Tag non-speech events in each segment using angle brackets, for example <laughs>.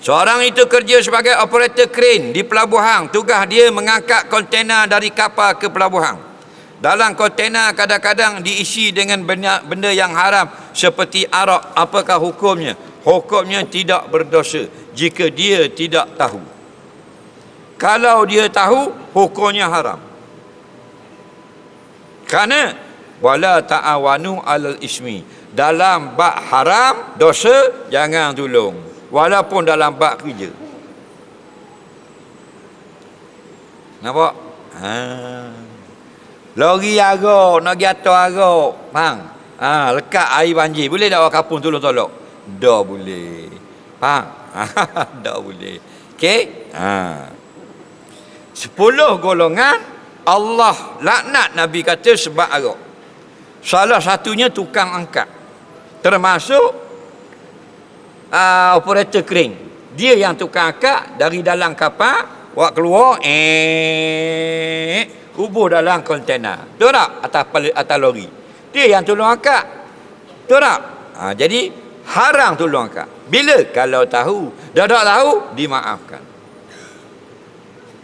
Seorang itu kerja sebagai operator crane di pelabuhan. Tugas dia mengangkat kontena dari kapal ke pelabuhan. Dalam kontena kadang-kadang diisi dengan benda, yang haram seperti arak. Apakah hukumnya? Hukumnya tidak berdosa jika dia tidak tahu. Kalau dia tahu, hukumnya haram. Kerana wala ta'awanu alal ismi. Dalam bab haram, dosa, jangan tolong. Walaupun dalam bab kerja. Nampak? Ha. Lori ago, nak pergi atas. Faham? Ha, lekat air banjir. Boleh tak orang kapung tolong tolong? Tak boleh. Faham? <laughs> tak boleh. Okey? Ha. Sepuluh golongan Allah laknat Nabi kata sebab arak. Salah satunya tukang angkat. Termasuk uh, operator crane. Dia yang tukang angkat dari dalam kapal, buat keluar, eh, kubur dalam kontena. Betul tak? Atas, atas lori. Dia yang tolong angkat. Betul tak? Ha, jadi, haram tolong angkat. Bila? Kalau tahu. Dah tak tahu, dimaafkan.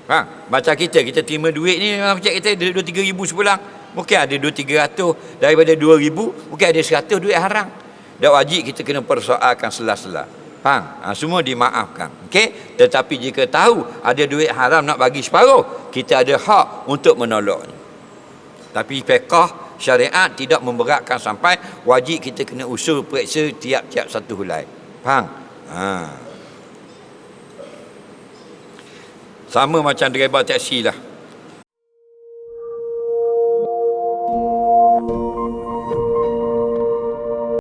Ha, macam kita, kita terima duit ni, macam kita 2-3 ribu sebulan. Mungkin ada 2-3 ratus. Daripada 2 ribu, mungkin ada 100 duit haram. Dah wajib kita kena persoalkan sela-sela. Faham? Ha, semua dimaafkan. Okey? Tetapi jika tahu ada duit haram nak bagi separuh, kita ada hak untuk menoloknya. Tapi fiqah syariat tidak memberatkan sampai wajib kita kena usul periksa tiap-tiap satu hulai. Faham? Ha. Sama macam driver taksi lah.